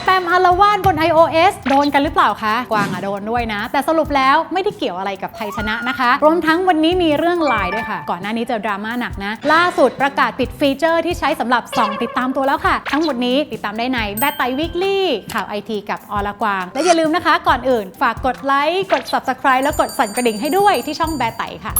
แปมอารวาสบน iOS โดนกันหรือเปล่าคะ กวางอะโดนด้วยนะ แต่สรุปแล้วไม่ได้เกี่ยวอะไรกับไทยชนะนะคะ รวมทั้งวันนี้มีเรื่องไลน์ด้วยค่ะ ก่อนหน้านี้เจอดราม่าหนักนะ ล่าสุดประกาศปิดฟีเจอร์ที่ใช้สำหรับส่องติดตามตัวแล้วค่ะ ทั้งหมดนี้ติดตามได้ในแบตไตวิกลี่ข่าวไอทีกับออลกวาง และอย่าลืมนะคะ ก่อนอื่น ฝากกดไลค์กด subscribe แล้วกดสั่นกระดิ่งให้ด้วยที่ช่องแบตไตค่ะ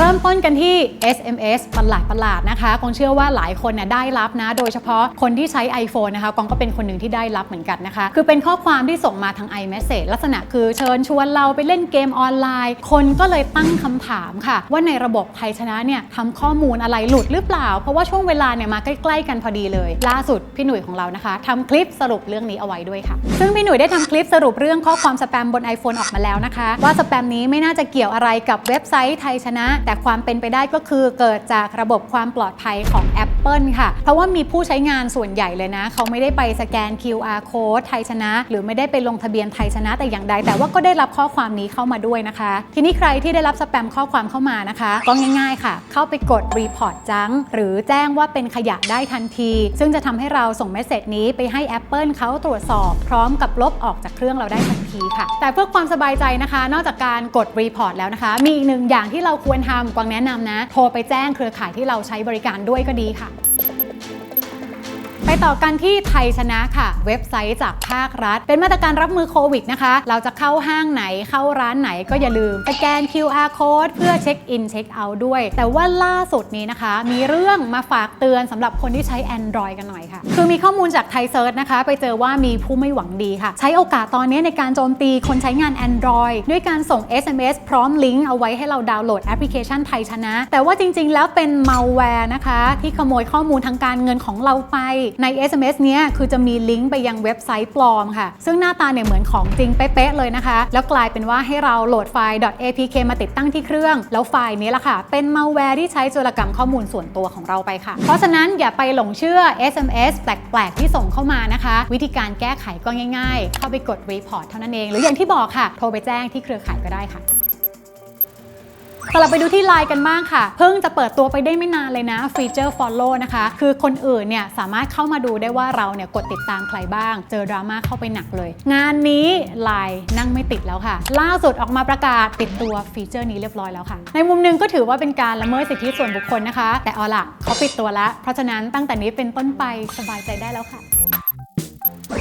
เริ่มต้นกันที่ SMS ประหลาดประหลาดๆนะคะคงเชื่อว่าหลายคนเนี่ยได้รับนะ โดยเฉพาะคนที่ใช้ iPhone นะคะกองก็เป็นคนหนึ่งที่ได้รับเหมือนกันนะคะ คือเป็นข้อความที่ส่งมาทาง iMessage ลักษณะคือเชิญชวนเราไปเล่นเกมออนไลน์ คนก็เลยตั้งคำถามค่ะ ว่าในระบบไทยชนะเนี่ยทำข้อมูลอะไรหลุดหรือเปล่า เพราะว่าช่วงเวลาเนี่ยมาใกล้ ๆ กันพอดีเลย ล่าสุดพี่หนุ่ยของเรานะคะทำคลิปสรุปเรื่องนี้เอาไว้ด้วยค่ะ ซึ่งพี่หนุ่ยได้ทำคลิปสรุปเรื่องข้อความสแปมบน iPhone ออกมาแล้วนะคะ ว่าสแปมนี้ไม่น่าจะเกี่ยวอะไรกับเว็บไซต์ไทยชนะแต่ความเป็นไปได้ก็คือเกิดจากระบบความปลอดภัยของ Apple ค่ะ เพราะว่ามีผู้ใช้งานส่วนใหญ่เลยนะ เขาไม่ได้ไปสแกน QR code ไทยชนะ หรือไม่ได้ไปลงทะเบียนไทยชนะแต่อย่างใด แต่ว่าก็ได้รับข้อความนี้เข้ามาด้วยนะคะ ทีนี้ใครที่ได้รับสแปมข้อความเข้ามานะคะก็ง่ายๆค่ะ เข้าไปกด Report จังหรือแจ้งว่าเป็นขยะได้ทันที ซึ่งจะทำให้เราส่งเมสเซจนี้ไปให้ Apple เขาตรวจสอบ พร้อมกับลบออกจากเครื่องเราได้ทันทีค่ะ แต่เพื่อความสบายใจนะคะ นอกจากการกด Report แล้วนะคะ มีอีกหนึ่งอย่างที่เราควรทำกวางแนะนำนะ โทรไปแจ้งเครือข่ายที่เราใช้บริการด้วยก็ดี ไปต่อกันที่ไทยชนะค่ะ เว็บไซต์จากภาครัฐ เป็นมาตรการรับมือโควิดนะคะ เราจะเข้าห้างไหนเข้าร้านไหนก็อย่าลืมสแกน QR code เพื่อเช็คอินเช็คเอาท์ด้วย แต่ว่าล่าสุดนี้นะคะ มีเรื่องมาฝากเตือนสำหรับคนที่ใช้ Android กันหน่อยค่ะ คือมีข้อมูลจากไทยเซิร์ชนะคะ ไปเจอว่ามีผู้ไม่หวังดีค่ะ ใช้โอกาสตอนนี้ในการโจมตีคนใช้งาน Android ด้วยการส่ง SMS พร้อมลิงก์เอาไว้ให้เราดาวน์โหลดแอปพลิเคชันไทยชนะ แต่ว่าจริง ๆ แล้วเป็นมัลแวร์นะคะ ที่ขโมยข้อมูลทางการเงินของเราไปใน SMS เนี้ยคือจะมีลิงก์ไปยังเว็บไซต์ปลอมค่ะ ซึ่งหน้าตาเนี่ยเหมือนของจริงเป๊ะๆเลยนะคะ แล้วกลายเป็นว่าให้เราโหลดไฟล์ .apk มาติดตั้งที่เครื่อง แล้วไฟล์นี้ละค่ะ เป็นมัลแวร์ที่ใช้โจรกรรมข้อมูลส่วนตัวของเราไปค่ะ เพราะฉะนั้นอย่าไปหลงเชื่อ SMS แปลกๆที่ส่งเข้ามานะคะ วิธีการแก้ไขก็ง่าย ๆ เข้าไปกด report เท่านั้นเอง หรืออย่างที่บอกค่ะ โทรไปแจ้งที่เครือข่ายก็ได้ค่ะ กลับไปดูที่ไลน์กันบ้างค่ะ เพิ่งจะเปิดตัวไปได้ไม่นานเลยนะฟีเจอร์ Follow นะคะ คือคนอื่นเนี่ยสามารถเข้ามาดูได้ว่าเราเนี่ยกดติดตามใครบ้าง เจอดราม่าเข้าไปหนักเลย งานนี้ไลน์นั่งไม่ติดแล้วค่ะ ล่าสุดออกมาประกาศปิดตัวฟีเจอร์นี้เรียบร้อยแล้วค่ะ ในมุมหนึงก็ถือว่าเป็นการละเมิดสิทธิส่วนบุคคลนะคะ แต่เอาล่ะเขาปิดตัวแล้ว เพราะฉะนั้นตั้งแต่นี้เป็นต้นไปสบายใจได้แล้วค่ะ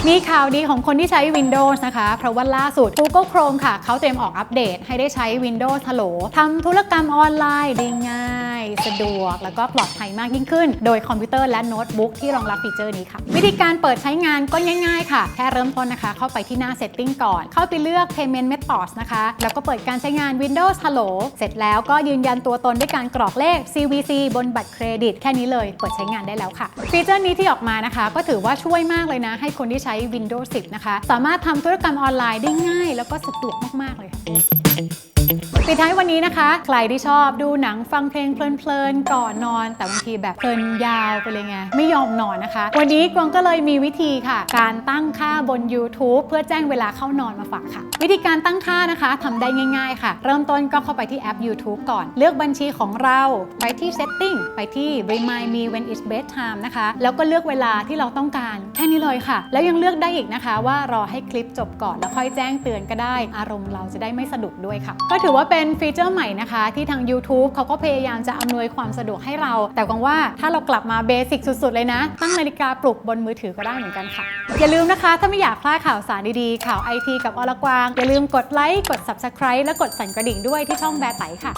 มีข่าวดีของคนที่ใช้ Windows นะคะ เพราะว่าล่าสุด Google Chrome ค่ะ เขาเตรียมออกอัปเดตให้ได้ใช้ Windows Hello ทำธุรกรรมออนไลน์ได้ง่าย สะดวก แล้วก็ปลอดภัยมากยิ่งขึ้น โดยคอมพิวเตอร์และโน้ตบุ๊กที่รองรับฟีเจอร์นี้ค่ะ วิธีการเปิดใช้งานก็ง่าย ๆ ค่ะ แค่เริ่มต้นนะคะ เข้าไปที่หน้า Setting ก่อน เข้าไปเลือก Payment Methods นะคะ แล้วก็เปิดการใช้งาน Windows Hello เสร็จแล้วก็ยืนยันตัวตนด้วยการกรอกเลข CVC บนบัตรเครดิต แค่นี้เลย เปิดใช้งานได้แล้วค่ะ ฟีเจอร์นี้ที่ออกมานะคะ ก็ถือว่าช่วยมากเลยนะ ให้คนที่ใช้ Windows 10 นะคะ สามารถทำธุรกรรมออนไลน์ได้ง่าย แล้วก็สะดวกมากๆเลยค่ะ ปิดท้ายวันนี้นะคะ ใครที่ชอบดูหนังฟังเพลงเพลินๆก่อนนอน แต่บางทีแบบเพลินยาวไปเลยไง ไม่ยอมนอนนะคะ วันนี้กวางก็เลยมีวิธีค่ะ การตั้งค่าบน YouTube เพื่อแจ้งเวลาเข้านอนมาฝากค่ะ วิธีการตั้งค่านะคะทำได้ง่าย ๆ ค่ะ เริ่มต้นก็เข้าไปที่แอป YouTube ก่อน เลือกบัญชีของเราไปที่ Setting ไปที่ Remind me when it's bedtime นะคะ แล้วก็เลือกเวลาที่เราต้องการแค่นี้เลยค่ะ แล้วยังเลือกได้อีกนะคะ ว่ารอให้คลิปจบก่อนแล้วค่อยแจ้งเตือนก็ได้ อารมณ์เราจะได้ไม่สะดุดด้วยค่ะ ก็ถือว่าเป็นฟีเจอร์ใหม่นะคะ ที่ทาง YouTube เขาก็พยายามจะอำนวยความสะดวกให้เรา แต่กวางว่าถ้าเรากลับมาเบสิกสุด ๆ เลยนะ ตั้งนาฬิกาปลุกบนมือถือก็ได้เหมือนกันค่ะ อย่าลืมนะคะ ถ้าไม่อยากพลาดข่าวสารดีๆ ข่าวไอทีกับอลกวาง อย่าลืมกดไลค์กด Subscribe และกดสั่นกระดิ่งด้วยที่ช่องแบร์ไตค่ะ